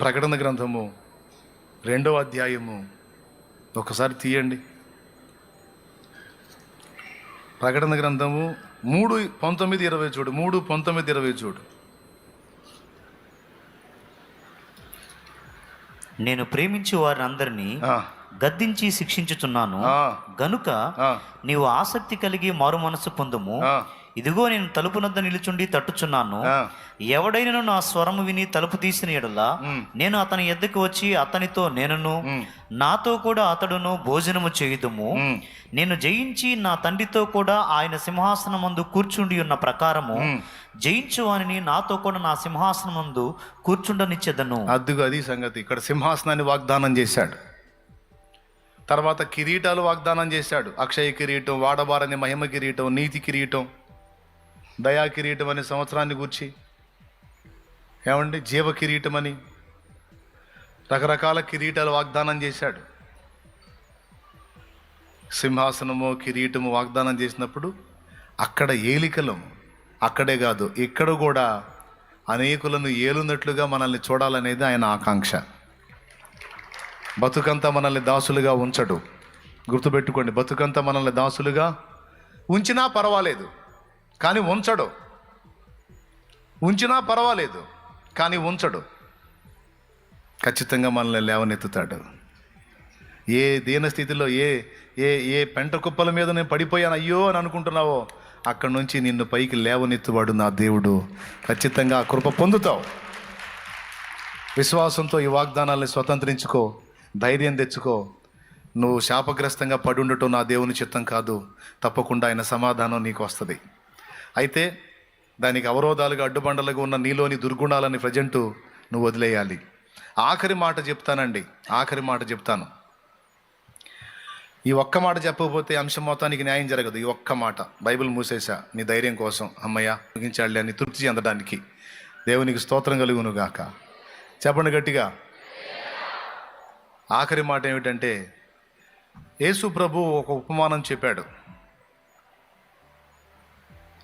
ప్రకటన గ్రంథము రెండవ అధ్యాయము. ఒకసారి తీయండి. ప్రకటన గ్రంథము మూడు పంతొమ్మిది ఇరవై చూడు మూడు పంతొమ్మిది ఇరవై చూడు. నేను ప్రేమించే ఆ, గద్దించి శిక్షించుచున్నాను. గనుక నీవు ఆసక్తి కలిగి మారు మనసు పొందుము. ఇదిగో నేను తలుపునద్ద నిలుచుండి తట్టుచున్నాను. ఎవడైనను నా స్వరము విని తలుపు తీసిన ఎడల. నేను అతని ఎద్దకు వచ్చి అతనితో నేనును. నాతో కూడా అతడును భోజనము చేయుదుము. నేను జయించి నా తండ్రితో కూడా ఆయన సింహాసనం మందు కూర్చుండి ఉన్న ప్రకారము. జయించు వానిని నాతో కూడా నా సింహాసనం మందు కూర్చుండనిచ్చేదను అద్దుగా అది సంగతి ఇక్కడ సింహాసనాన్ని వాగ్దానం చేశాడు తర్వాత కిరీటాలు వాగ్దానం చేశాడు అక్షయ కిరీటం వాడబారని మహిమ కిరీటం నీతి కిరీటం దయా కిరీటం అనే సంవత్సరాన్ని గుర్చి. ఏమండి? జీవ కిరీటం అని రకరకాల కిరీటాలు వాగ్దానం చేశాడు. సింహాసనము కిరీటము వాగ్దానం చేసినప్పుడు అక్కడ ఏలికలం. అక్కడే కాదు ఇక్కడ కూడా అనేకులను ఏలున్నట్లుగా మనల్ని చూడాలనేది ఆయన ఆకాంక్ష. బతుకంతా మనల్ని దాసులుగా ఉంచడు. గుర్తుపెట్టుకోండి బతుకంతా మనల్ని దాసులుగా ఉంచినా పర్వాలేదు. కానీ ఉంచడు. ఉంచినా పర్వాలేదు కానీ ఉంచడు. ఖచ్చితంగా మనల్ని లేవనెత్తుతాడు. ఏ దీనస్థితిలో ఏ ఏ ఏ పెంట కుప్పల మీద నేను పడిపోయాను అయ్యో అని అనుకుంటున్నావో అక్కడి నుంచి నిన్ను పైకి లేవనెత్తువాడు నా దేవుడు. ఖచ్చితంగా ఆ కృప పొందుతావు. విశ్వాసంతో ఈ వాగ్దానాల్ని స్వతంత్రించుకో ధైర్యం తెచ్చుకో. నువ్వు శాపగ్రస్తంగా పడి ఉండటం నా దేవుని చిత్తం కాదు. తప్పకుండా ఆయన సమాధానం నీకు వస్తుంది. అయితే దానికి అవరోధాలుగా అడ్డుబండలుగా ఉన్న నీలోని దుర్గుణాలని ప్రజెంటు నువ్వు వదిలేయాలి. ఆఖరి మాట చెప్తానండి. ఆఖరి మాట చెప్తాను. ఈ ఒక్క మాట చెప్పకపోతే అంశం మొత్తానికి న్యాయం జరగదు. ఈ ఒక్క మాట బైబిల్ మూసేశా నీ ధైర్యం కోసం. అమ్మయ్య ముగించాలి అని తృప్తి చెందడానికి. దేవునికి స్తోత్రం కలుగును గాక. చెప్పండి గట్టిగా. ఆఖరి మాట ఏమిటంటే యేసు ప్రభు ఒక ఉపమానం చెప్పాడు.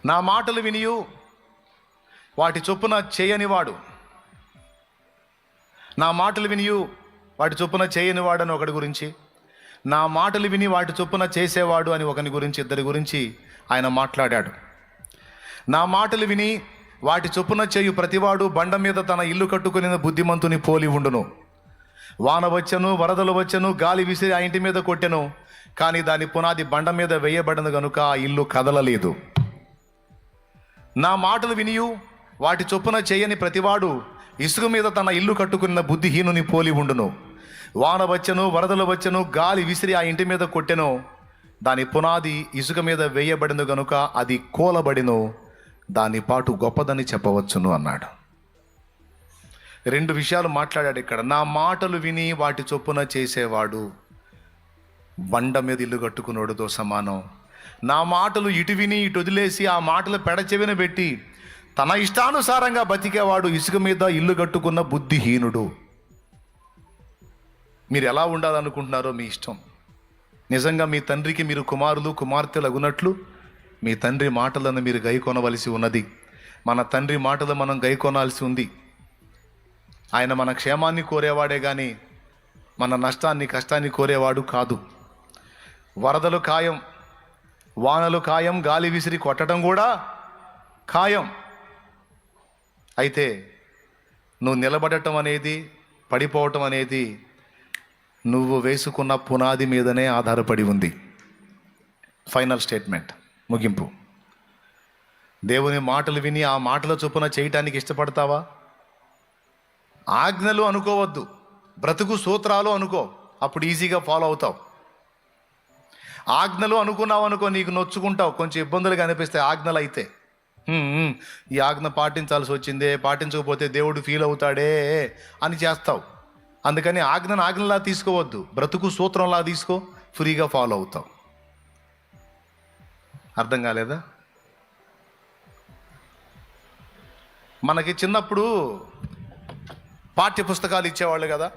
నా మాటలు వినియు. వాటి చొప్పున చేయనివాడు. నా మాటలు వినియు వాటి చొప్పున చేయనివాడు అని ఒకటి గురించి. నా మాటలు విని వాటి చొప్పున చేసేవాడు అని ఒకని గురించి ఇద్దరి గురించి ఆయన మాట్లాడాడు. నా మాటలు విని వాటి చొప్పున చేయు ప్రతివాడు బండ మీద తన ఇల్లు కట్టుకుని బుద్ధిమంతుని పోలి ఉండును. వాన వచ్చను వరదలు వచ్చను గాలి విసిరి ఆ ఇంటి మీద కొట్టెను. కానీ దాని పునాది బండ మీద వేయబడిన గనుక ఆ ఇల్లు కదలలేదు. నా మాటలు వినియు వాటి చొప్పున చేయని ప్రతివాడు ఇసుక మీద తన ఇల్లు కట్టుకున్న బుద్ధిహీనుని పోలి ఉండును. వాన వచ్చను వరదలు వచ్చను గాలి విసిరి ఆ ఇంటి మీద కొట్టెను. దాని పునాది ఇసుక మీద వేయబడిను గనుక అది కూలబడిను. దాని పాటు గొప్పదని చెప్పవచ్చును అన్నాడు. రెండు విషయాలు మాట్లాడాడు ఇక్కడ. నా మాటలు విని వాటి చొప్పున చేసేవాడు బండ మీద ఇల్లు కట్టుకున్నోడుతో సమానం. నా మాటలు ఇటు విని ఇటు వదిలేసి ఆ మాటలు పెడచెవిన పెట్టి తన ఇష్టానుసారంగా బతికేవాడు ఇసుక మీద ఇల్లు కట్టుకున్న బుద్ధిహీనుడు. మీరు ఎలా ఉండాలనుకుంటున్నారో మీ ఇష్టం. నిజంగా మీ తండ్రికి మీరు కుమారులు కుమార్తెలు అగునట్లు మీ తండ్రి మాటలను మీరు గైకొనవలసి ఉన్నది. మన తండ్రి మాటలు మనం గైకొనాల్సి ఉంది. ఆయన మన క్షేమాన్ని కోరేవాడే కానీ మన నష్టాన్ని కష్టాన్ని కోరేవాడు కాదు. వరదలు ఖాయం వానలు ఖాయం గాలి విసిరి కొట్టడం కూడా ఖాయం. అయితే నువ్వు నిలబడటం అనేది పడిపోవటం అనేది నువ్వు వేసుకున్న పునాది మీదనే ఆధారపడి ఉంది. ఫైనల్ స్టేట్మెంట్ ముగింపు. దేవుని మాటలు విని ఆ మాటల చొప్పున చేయటానికి ఇష్టపడతావా? ఆజ్ఞలు అనుకోవద్దు. బ్రతుకు సూత్రాలు అనుకో. అప్పుడు ఈజీగా ఫాలో అవుతావు. ఆజ్ఞలు అనుకున్నావు అనుకో నీకు నొచ్చుకుంటావు. కొంచెం ఇబ్బందులుగా అనిపిస్తే ఆజ్ఞలు అయితే ఈ ఆజ్ఞ పాటించాల్సి వచ్చిందే పాటించకపోతే దేవుడు ఫీల్ అవుతాడే అని చేస్తావు. అందుకని ఆజ్ఞను ఆజ్ఞలా తీసుకోవద్దు. బ్రతుకు సూత్రంలా తీసుకో ఫ్రీగా ఫాలో అవుతావు. అర్థం కాలేదా? మనకి చిన్నప్పుడు పాఠ్య పుస్తకాలు ఇచ్చేవాళ్ళు కదా.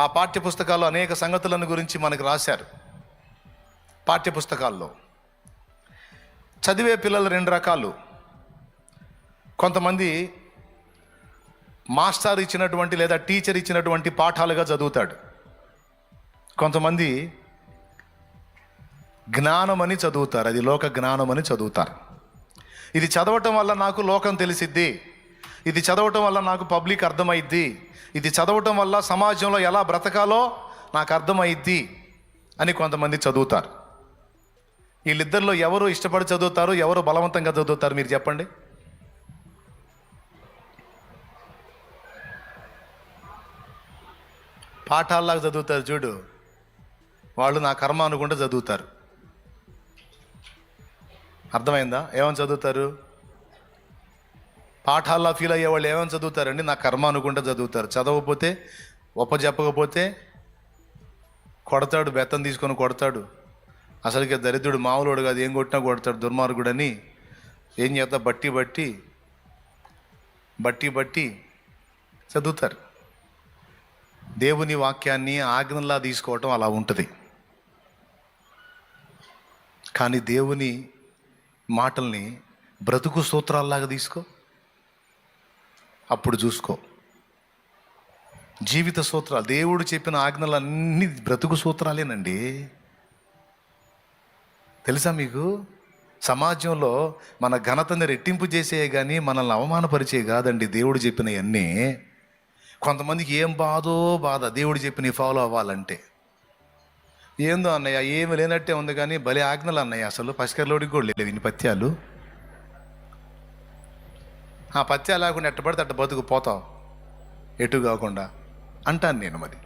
ఆ పాఠ్య పుస్తకాలు అనేక సంగతులను గురించి మనకు రాశారు. పాఠ్య పుస్తకాల్లో చదివే పిల్లలు రెండు రకాలు. కొంతమంది మాస్టర్ ఇచ్చినటువంటి లేదా టీచర్ ఇచ్చినటువంటి పాఠాలుగా చదువుతాడు. కొంతమంది జ్ఞానమని చదువుతారు. అది లోక జ్ఞానమని చదువుతారు. ఇది చదవటం వల్ల నాకు లోకం తెలిసిద్ది. ఇది చదవటం వల్ల నాకు పబ్లిక్ అర్థమైద్ది. ఇది చదవటం వల్ల సమాజంలో ఎలా బ్రతకాలో నాకు అర్థమైద్ది అని కొంతమంది చదువుతారు. వీళ్ళిద్దరిలో ఎవరు ఇష్టపడి చదువుతారు ఎవరు బలవంతంగా చదువుతారు మీరు చెప్పండి. పాఠాల్లాగా చదువుతారు చూడు. వాళ్ళు నా కర్మ అనుకుంటే చదువుతారు. అర్థమైందా? ఏమని చదువుతారు? పాఠాల్లో ఫీల్ అయ్యే వాళ్ళు ఏమని చదువుతారండి? నా కర్మ అనుకుంటే చదువుతారు. చదవకపోతే ఒప్ప చెప్పకపోతే కొడతాడు బెత్తం తీసుకొని కొడతాడు. అసలుకి దరిద్రుడు మామూలుడు కాదు ఏం కొట్టినా కొడతాడు దుర్మార్గుడని. ఏం చేస్తా బట్టి బట్టి బట్టి బట్టి చదువుతారు. దేవుని వాక్యాన్ని ఆజ్ఞలా తీసుకోవటం అలా ఉంటుంది. కానీ దేవుని మాటల్ని బ్రతుకు సూత్రాల్లాగా తీసుకో. అప్పుడు చూసుకో. జీవిత సూత్రాలు దేవుడు చెప్పిన ఆజ్ఞలు అన్ని బ్రతుకు సూత్రాలేనండి. తెలుసా మీకు? సమాజంలో మన ఘనతని రెట్టింపు చేసే కానీ మనల్ని అవమానపరిచే కాదండి దేవుడు చెప్పినవన్నీ కొంతమందికి ఏం బాధో బాధ దేవుడు చెప్పిన ఫాలో అవ్వాలంటే. ఏందో అన్నయ్య ఏమి లేనట్టే ఉంది కానీ భలే ఆజ్ఞలు అన్నయ్య అసలు. పసికర్లోడికి కూడా లేవు ఇన్ని పత్యాలు. ఆ పత్యాలు లేకుండా ఎట్టబడితే అట్ట బతుకు పోతావు ఎటు కాకుండా. అంటాను నేను మరి.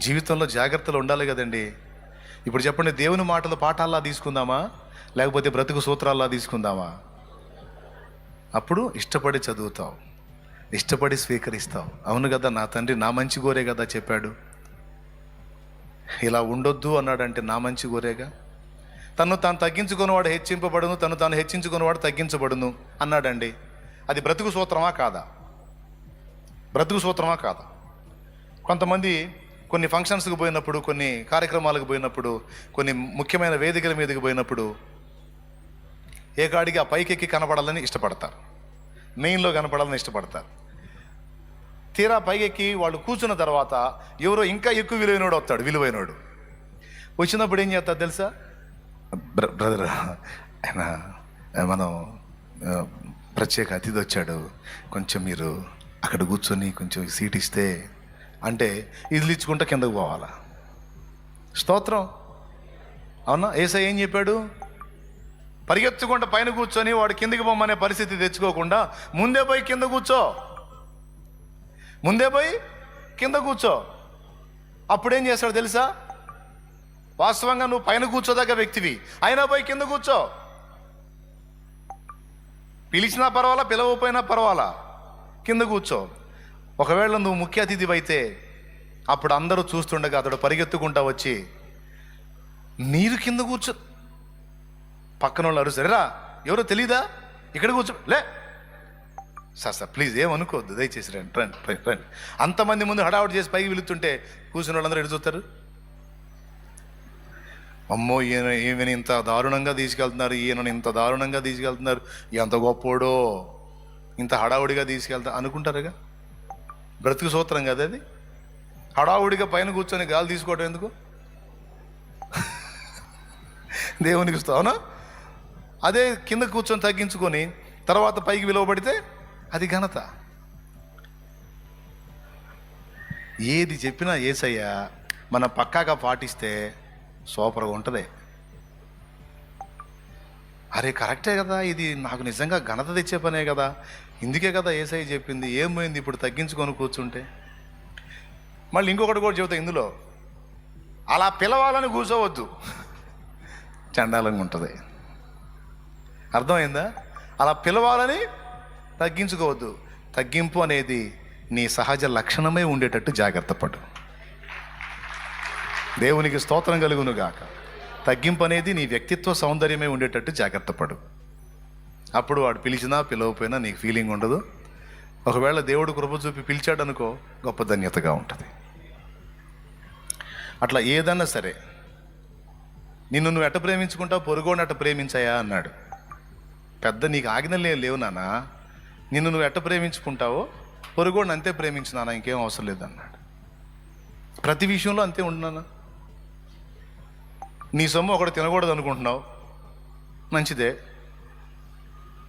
జీవితంలో జాగ్రత్తలు ఉండాలి కదండి. ఇప్పుడు చెప్పండి దేవుని మాటలు పాఠాల్లా తీసుకుందామా? లేకపోతే బ్రతుకు సూత్రాల్లా తీసుకుందామా? అప్పుడు ఇష్టపడి చదువుతావు ఇష్టపడి స్వీకరిస్తావు. అవును కదా నా తండ్రి నా మంచి గోరే కదా చెప్పాడు. ఇలా ఉండొద్దు అన్నాడంటే నా మంచి గోరేగా? తను తాను తగ్గించుకున్నవాడు హెచ్చింపబడును తను తాను హెచ్చించుకున్నవాడు తగ్గించబడును అన్నాడండి. అది బ్రతుకు సూత్రమా కాదా? బ్రతుకు సూత్రమా కాదా? కొంతమంది కొన్ని ఫంక్షన్స్కి పోయినప్పుడు కొన్ని కార్యక్రమాలకు పోయినప్పుడు కొన్ని ముఖ్యమైన వేదికల మీదకి పోయినప్పుడు ఏ కాడికి ఆ పైకెక్కి కనపడాలని ఇష్టపడతారు. మెయిన్లో కనపడాలని ఇష్టపడతారు. తీరా పైకెక్కి వాళ్ళు కూర్చున్న తర్వాత ఎవరో ఇంకా ఎక్కువ విలువైనోడు వస్తాడు విలువైనోడు. వచ్చినప్పుడు ఏం చేస్తారు తెలుసా? బ్రదర్ ఆయన మనం ప్రత్యేక అతిథి వచ్చాడు. కొంచెం మీరు అక్కడ కూర్చొని కొంచెం సీట్ ఇస్తే అంటే ఇదిలిచ్చుకుంటే కిందకు పోవాలా? స్తోత్రం. అవునా? ఏసై ఏం చెప్పాడు? పరిగెత్తుకుంటే పైన కూర్చొని వాడు కిందకి పొమ్మనే పరిస్థితి తెచ్చుకోకుండా ముందే పోయి కింద కూర్చో. ముందే పోయి కింద కూర్చో. అప్పుడేం చేస్తాడు తెలుసా? వాస్తవంగా నువ్వు పైన కూర్చోదగ్గ వ్యక్తివి. అయినా పోయి కింద కూర్చో. పిలిచినా పర్వాలా పిలవపోయినా పర్వాలా? కింద కూర్చో. ఒకవేళ నువ్వు ముఖ్య అతిథివైతే అయితే అప్పుడు అందరూ చూస్తుండగా అతడు పరిగెత్తుకుంటా వచ్చి నీరు కింద కూర్చో. పక్కన వాళ్ళు అరుసరేరా ఎవరో తెలీదా? ఇక్కడ కూర్చో. లే. సార్ సార్ ప్లీజ్ ఏమనుకోవద్దు దయచేసి రండి రండి రండి అంతమంది ముందు హడావుడి చేసి పైకి వెళుతుంటే కూర్చున్న వాళ్ళందరూ ఎటు చూస్తారు? అమ్మో ఈయన ఈమెను ఇంత దారుణంగా తీసుకెళ్తున్నారు ఈయనను ఇంత దారుణంగా తీసుకెళ్తున్నారు ఎంత గొప్పోడో ఇంత హడావుడిగా తీసుకెళ్తా అనుకుంటారుగా? బ్రతుకు సూత్రం కదా అది? హడావుడిగా పైన కూర్చొని గాలి తీసుకోవటం ఎందుకు? దేవునికి ఇస్తావునా అదే కింద కూర్చొని తగ్గించుకొని తర్వాత పైకి విలువబడితే అది ఘనత. ఏది చెప్పినా ఏసయ్యా మనం పక్కాగా పాటిస్తే సూపర్గా ఉంటుంది. అరే కరెక్టే కదా ఇది నాకు నిజంగా ఘనత తెచ్చే పనే కదా. ఇందుకే కదా ఏసఐ చెప్పింది ఏమైంది ఇప్పుడు తగ్గించుకొని కూర్చుంటే? మళ్ళీ ఇంకొకటి కూడా చెబుతా ఇందులో. అలా పిలవాలని కూర్చోవద్దు. చండాలంగా ఉంటుంది. అర్థమైందా? అలా పిలవాలని తగ్గించుకోవద్దు. తగ్గింపు అనేది నీ సహజ లక్షణమే ఉండేటట్టు జాగ్రత్త పడు. దేవునికి స్తోత్రం కలుగును గాక. తగ్గింపు అనేది నీ వ్యక్తిత్వ సౌందర్యమే ఉండేటట్టు జాగ్రత్త పడు. అప్పుడు వాడు పిలిచినా పిలవకపోయినా నీకు ఫీలింగ్ ఉండదు. ఒకవేళ దేవుడు కృప చూపి పిలిచాడు అనుకో గొప్ప ధన్యతగా ఉంటుంది. అట్లా ఏదన్నా సరే నిన్ను నువ్వు ఎట్ట ప్రేమించుకుంటావు పొరుగోని అట్ట ప్రేమించాయా అన్నాడు. పెద్ద నీకు ఆజ్ఞలే లేవు నానా నిన్ను నువ్వు ఎట్ట ప్రేమించుకుంటావో పొరుగుడిని అంతే ప్రేమించినానా ఇంకేం అవసరం లేదన్నాడు ప్రతి విషయంలో అంతే ఉంటున్నానా నీ సొమ్ము ఒకటి తినకూడదు అనుకుంటున్నావు మంచిదే.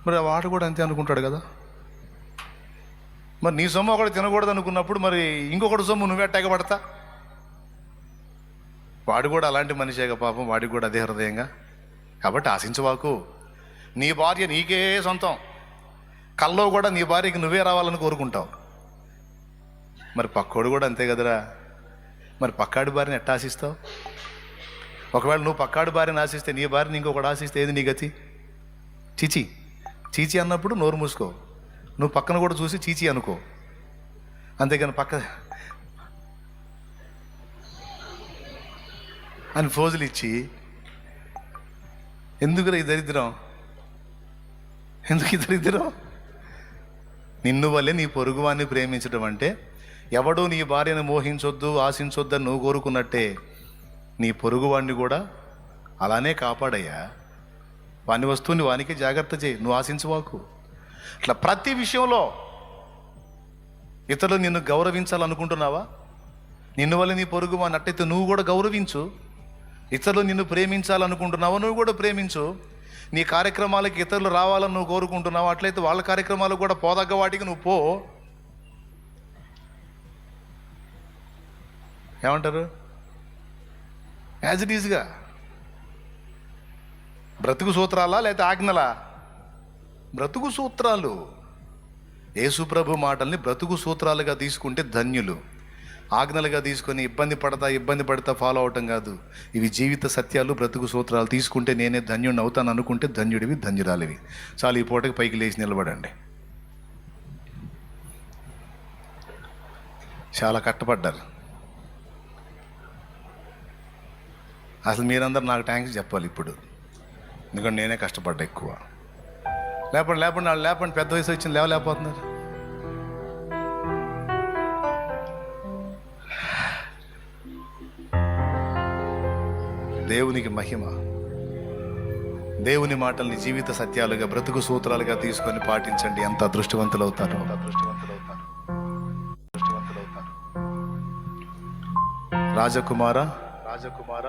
మరి వాడు కూడా అంతే అనుకుంటాడు కదా? మరి నీ సొమ్ము ఒకటి తినకూడదు అనుకున్నప్పుడు మరి ఇంకొకటి సొమ్ము నువ్వే పడతా? వాడు కూడా అలాంటి మనిషేగా పాపం వాడికి కూడా అదే హృదయంగా. కాబట్టి ఆశించవాకు నీ భార్య నీకే సొంతం. కల్లో కూడా నీ భార్యకి నువ్వే రావాలని కోరుకుంటావు. మరి పక్కోడు కూడా అంతే కదరా? మరి పక్కాడి భార్యని ఎట్ట ఆశిస్తావు? ఒకవేళ నువ్వు పక్కాడి భార్యని ఆశిస్తే నీ భార్యని ఇంకొకటి ఆశిస్తే ఏది నీ గతి? చిచి చీచి అన్నప్పుడు నోరు మూసుకో. నువ్వు పక్కన కూడా చూసి చీచి అనుకో. అంతేగాని పక్క అని ఫోజులు ఇచ్చి ఎందుకురా ఈ దరిద్రం? ఎందుకు ఈ దరిద్రం? నిన్ను వల్లే నీ పొరుగువాన్ని ప్రేమించడం అంటే ఎవడో నీ భార్యను మోహించొద్దు ఆశించొద్దు నువ్వు కోరుకున్నట్టే నీ పొరుగువాడిని కూడా అలానే కాపాడయ్యా. వాని వస్తువుని వానికే జాగ్రత్త చేయి నువ్వు ఆశించవాకు. అట్లా ప్రతి విషయంలో ఇతరులు నిన్ను గౌరవించాలనుకుంటున్నావా? నిన్ను వల్ల నీ పొరుగు వాని నట్టయితే నువ్వు కూడా గౌరవించు. ఇతరులు నిన్ను ప్రేమించాలనుకుంటున్నావా? నువ్వు కూడా ప్రేమించు. నీ కార్యక్రమాలకి ఇతరులు రావాలని నువ్వు కోరుకుంటున్నావు? అట్లయితే వాళ్ళ కార్యక్రమాలకు కూడా పోదగ్గ వాటికి నువ్వు పో. ఏమంటారు? యాజ్ ఇట్ ఈజ్గా బ్రతుకు సూత్రాలా లేకపోతే ఆజ్ఞలా? బ్రతుకు సూత్రాలు. యేసుప్రభు మాటల్ని బ్రతుకు సూత్రాలుగా తీసుకుంటే ధన్యులు. ఆజ్ఞలుగా తీసుకొని ఇబ్బంది పడతా ఇబ్బంది పడతా ఫాలో అవటం కాదు. ఇవి జీవిత సత్యాలు బ్రతుకు సూత్రాలు తీసుకుంటే నేనే ధన్యుడిని అవుతాను అనుకుంటే ధన్యుడివి ధన్యురాలివి. చాలు ఈ పూటకి పైకి లేచి నిలబడండి. చాలా కట్టపడ్డారు అసలు మీరందరూ నాకు థ్యాంక్స్ చెప్పాలి ఇప్పుడు. ఎందుకంటే నేనే కష్టపడ్డా ఎక్కువ. లేపండి లేపండి వాళ్ళు లేపండి పెద్ద వయసు వచ్చింది లేవలేకపోతున్నారు. దేవునికి మహిమ దేవుని మాటల్ని జీవిత సత్యాలుగా బ్రతుకు సూత్రాలుగా తీసుకొని పాటించండి. ఎంత అదృష్టవంతులు అవుతారు రాజకుమార రాజకుమార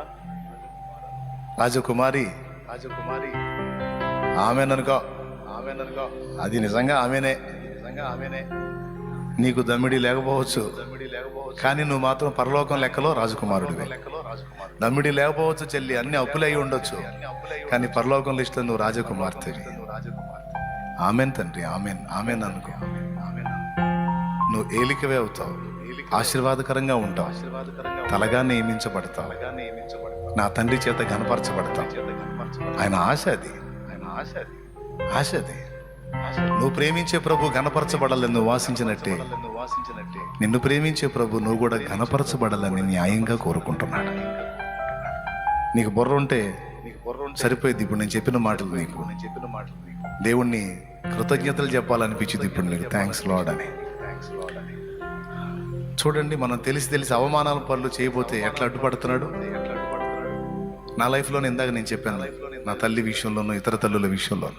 రాజకుమారి రాజకుమారి. ఆమెననుకో. ఆమెననుకో. అది నిజంగా ఆమెనే. నిజంగా ఆమెనే. నీకు దమ్మిడి లేకపోవచ్చు. దమ్మిడి లేకపోవచ్చు. కానీ నువ్వు మాత్రం పరలోకం లెక్కలో రాజకుమారుడు దమ్మిడి లేకపోవచ్చు చెల్లి అన్ని అప్పులై ఉండొచ్చు. కానీ పరలోకం లిస్టులో నువ్వు రాజకుమార్తె ఆమెన్ తండ్రి ఆమెన్ ఆమెన్ అనుకో. నువ్వు ఏలికవే అవుతావు. ఆశీర్వాదకరంగా ఉంటావు. తలగా నియమించబడతావు. నా తండ్రి చేత కనపరచబడతాం ఆయన ఆశ అది. ఆయన ఆశ అది. ఆశ అది నువ్వు ప్రేమించే ప్రభు గనపరచబడాలని నువ్వు వాసించినట్టే. నిన్ను ప్రేమించే ప్రభు నువ్వు కూడా గనపరచబడాలని న్యాయంగా కోరుకుంటున్నాడు. నీకు బుర్ర ఉంటే సరిపోయింది ఇప్పుడు నేను చెప్పిన మాటలు నీకు. నేను చెప్పిన మాటలు దేవుణ్ణి కృతజ్ఞతలు చెప్పాలనిపించింది ఇప్పుడు నీకు. థ్యాంక్స్ లాడ్ అని. చూడండి మనం తెలిసి తెలిసి అవమానాల పనులు చేయబోతే ఎట్లా అడ్డుపడుతున్నాడు? నా లైఫ్లో ఇందాక నేను చెప్పాను నా తల్లి విషయంలోనూ ఇతర తల్లుల విషయంలోనూ.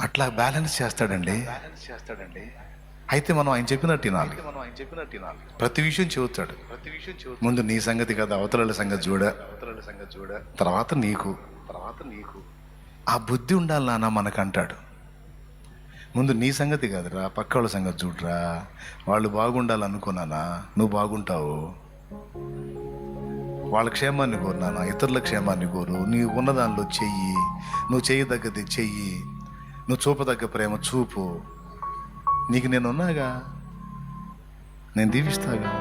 అట్లా బ్యాలెన్స్ చేస్తాడండి. చేస్తాడండి అయితే మనం ఆయన చెప్పినట్టు వినాలి మనం ఆయన చెప్పినట్టు వినాలి ప్రతి విషయం చెబుతాడు. ప్రతి విషయం చెబుతాడు ముందు నీ సంగతి కదా అవతల సంగతి చూడ అవతల సంగతి చూడ. తర్వాత నీకు. తర్వాత నీకు ఆ బుద్ధి ఉండాలి నాన్న మనకు అంటాడు ముందు నీ సంగతి కాదురా పక్క వాళ్ళ సంగతి చూడరా. వాళ్ళు బాగుండాలనుకున్నానా? నువ్వు బాగుంటావు. వాళ్ళ క్షేమాన్ని కోరు నాన్న ఇతరుల క్షేమాన్ని కోరు. నీ ఉన్న దానిలో చెయ్యి నువ్వు చేయదగ్గది చెయ్యి నువ్వు చూపదగ్గ ప్రేమ చూపు. నీకు నేను ఉన్నాగా నేను దీవిస్తాగా?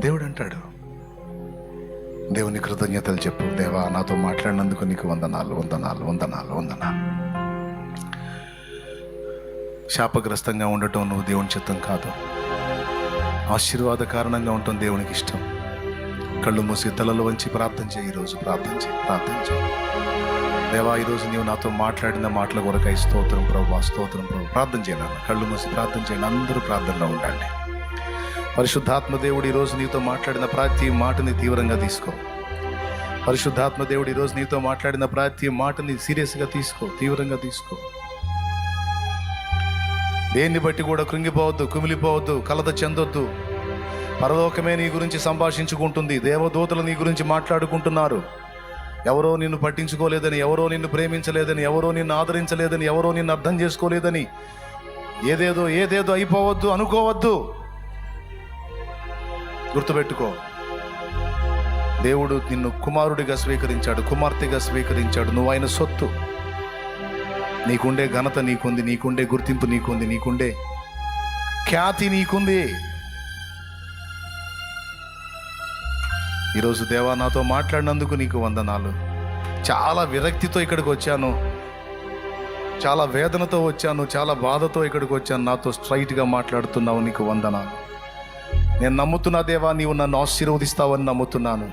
దేవుడు అంటాడు దేవుని కృతజ్ఞతలు చెప్పు దేవా నాతో మాట్లాడినందుకు నీకు వందనాలు వందనాలు వందనాలు వందనాలు. శాపగ్రస్తంగా ఉండటం నువ్వు దేవుని చిత్తం కాదు. ఆశీర్వాద కారణంగా ఉండటం దేవునికి ఇష్టం. కళ్ళు మూసి తలలు వంచి ప్రార్థన చేయి ఈరోజు ప్రార్థన చేయి ప్రార్థన చేయి. దేవా ఈరోజు నీవు నాతో మాట్లాడిన మాటల కొరకై స్తోత్రం ప్రభు స్తోత్రం ప్రభు. ప్రార్థన చేయను కళ్ళు మూసి ప్రార్థన చేయండి అందరూ ప్రార్థనలో ఉండండి. పరిశుద్ధాత్మ దేవుడు ఈరోజు నీతో మాట్లాడిన ప్రతి మాటని తీవ్రంగా తీసుకో. పరిశుద్ధాత్మ దేవుడు ఈరోజు నీతో మాట్లాడిన ప్రతి మాటని సీరియస్గా తీసుకో తీవ్రంగా తీసుకో. దేన్ని బట్టి కూడా కృంగిపోవద్దు కుమిలిపోవద్దు కలత చెందొద్దు. పరలోకమే నీ గురించి సంభాషించుకుంటుంది దేవదూతలు నీ గురించి మాట్లాడుకుంటున్నారు. ఎవరో నిన్ను పట్టించుకోలేదని ఎవరో నిన్ను ప్రేమించలేదని ఎవరో నిన్ను ఆదరించలేదని ఎవరో నిన్ను అర్థం చేసుకోలేదని ఏదేదో ఏదేదో అయిపోవద్దు అనుకోవద్దు. గుర్తుపెట్టుకో దేవుడు నిన్ను కుమారుడిగా స్వీకరించాడు కుమార్తెగా స్వీకరించాడు నువ్వు ఆయన సొత్తు. నీకుండే ఘనత నీకుంది నీకుండే గుర్తింపు నీకుంది నీకుండే ఖ్యాతి నీకుంది. ఈరోజు దేవా నాతో మాట్లాడినందుకు నీకు వందనాలు. చాలా విరక్తితో ఇక్కడికి వచ్చాను. చాలా వేదనతో వచ్చాను చాలా బాధతో ఇక్కడికి వచ్చాను. నాతో స్ట్రైట్గా మాట్లాడుతున్నావు నీకు వందనాలు. నేను నమ్ముతున్నా దేవా నీవు నన్ను ఆశీర్వదిస్తావని నమ్ముతున్నాను.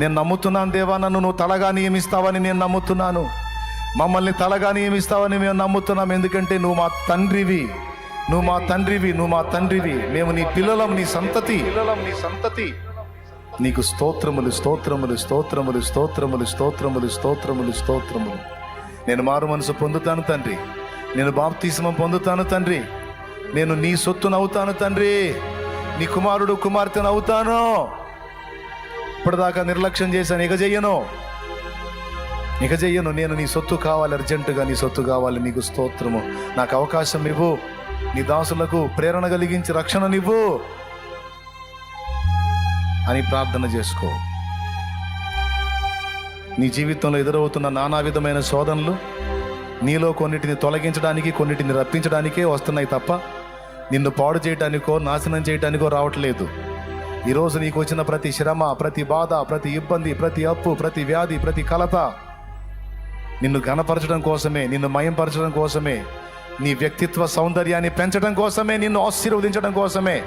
నేను నమ్ముతున్నాను దేవా నన్ను నువ్వు తలగా నియమిస్తావని నేను నమ్ముతున్నాను. మమ్మల్ని తలగా నియమిస్తావని మేము నమ్ముతున్నాం. ఎందుకంటే నువ్వు మా తండ్రివి. నువ్వు మా తండ్రివి నువ్వు మా తండ్రివి. మేము నీ పిల్లలం నీ సంతతి. పిల్లలం నీ సంతతి నీకు స్తోత్రములు స్తోత్రములు స్తోత్రములు స్తోత్రములు స్తోత్రములు స్తోత్రములు స్తోత్రములు. నేను మారు మనసు పొందుతాను తండ్రి. నేను బాప్తీసమం పొందుతాను తండ్రి. నేను నీ సొత్తునవుతాను తండ్రి. నీ కుమారుడు కుమార్తెను అవుతాను ఇప్పటిదాకా నిర్లక్ష్యం చేశాను ఇక చెయ్యను ఇక చెయ్యను నేను నీ సొత్తు కావాలి అర్జెంటుగా నీ సొత్తు కావాలి నీకు స్తోత్రము. నాకు అవకాశం ఇవ్వు. నీ దాసులకు ప్రేరణ కలిగించి రక్షణనివ్వు అని ప్రార్థన చేసుకో. నీ జీవితంలో ఎదురవుతున్న నానా విధమైన శోధనలు నీలో కొన్నిటిని తొలగించడానికి కొన్నిటిని రప్పించడానికే వస్తున్నాయి తప్ప నిన్ను పాడు చేయడానికో నాశనం చేయడానికో రావట్లేదు. ఈరోజు నీకు వచ్చిన ప్రతి శ్రమ ప్రతి బాధ ప్రతి ఇబ్బంది ప్రతి అప్పు ప్రతి వ్యాధి ప్రతి కలత నిన్ను ఘనపరచడం కోసమే నిన్ను మయంపరచడం కోసమే నీ వ్యక్తిత్వ సౌందర్యాన్ని పెంచడం కోసమే నిన్ను ఆశీర్వదించడం కోసమే.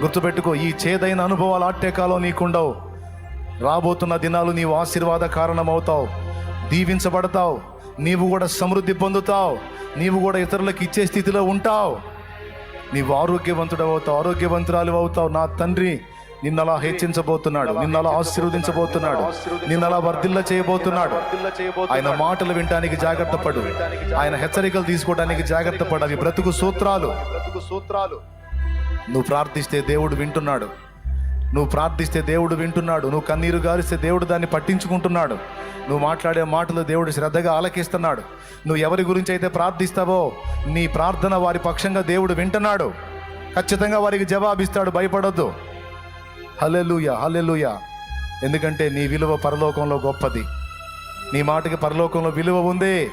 గుర్తుపెట్టుకో ఈ చేదైన అనుభవాలు ఆట్టేకాలో నీకుండవు. రాబోతున్న దినాలు నీవు ఆశీర్వాద కారణమవుతావు. దీవించబడతావు. నీవు కూడా సమృద్ధి పొందుతావు. నీవు కూడా ఇతరులకు ఇచ్చే స్థితిలో ఉంటావు. నీవు ఆరోగ్యవంతుడు అవుతావు ఆరోగ్యవంతురాలు అవుతావు. నా తండ్రి నిన్నలా హెచ్చించబోతున్నాడు నిన్నలా ఆశీర్వదించబోతున్నాడు నిన్నలా వర్ధిల్ల చేయబోతున్నాడు. ఆయన మాటలు వినటానికి జాగ్రత్త పడు. ఆయన హెచ్చరికలు తీసుకోవడానికి జాగ్రత్త పడు. అవి బ్రతుకు సూత్రాలు. బ్రతుకు సూత్రాలు. నువ్వు ప్రార్థిస్తే దేవుడు వింటున్నాడు. నువ్వు ప్రార్థిస్తే దేవుడు వింటున్నాడు. నువ్వు కన్నీరు గారిస్తే దేవుడు దాన్ని పట్టించుకుంటున్నాడు. నువ్వు మాట్లాడే మాటలు దేవుడు శ్రద్ధగా ఆలకిస్తున్నాడు. నువ్వు ఎవరి గురించి అయితే ప్రార్థిస్తావో నీ ప్రార్థన వారి పక్షంగా దేవుడు వింటున్నాడు. ఖచ్చితంగా వారికి జవాబిస్తాడు. భయపడొద్దు. హలెలుయ హలెలుయ ఎందుకంటే నీ విలువ పరలోకంలో గొప్పది. నీ మాటకి పరలోకంలో విలువ ఉంది.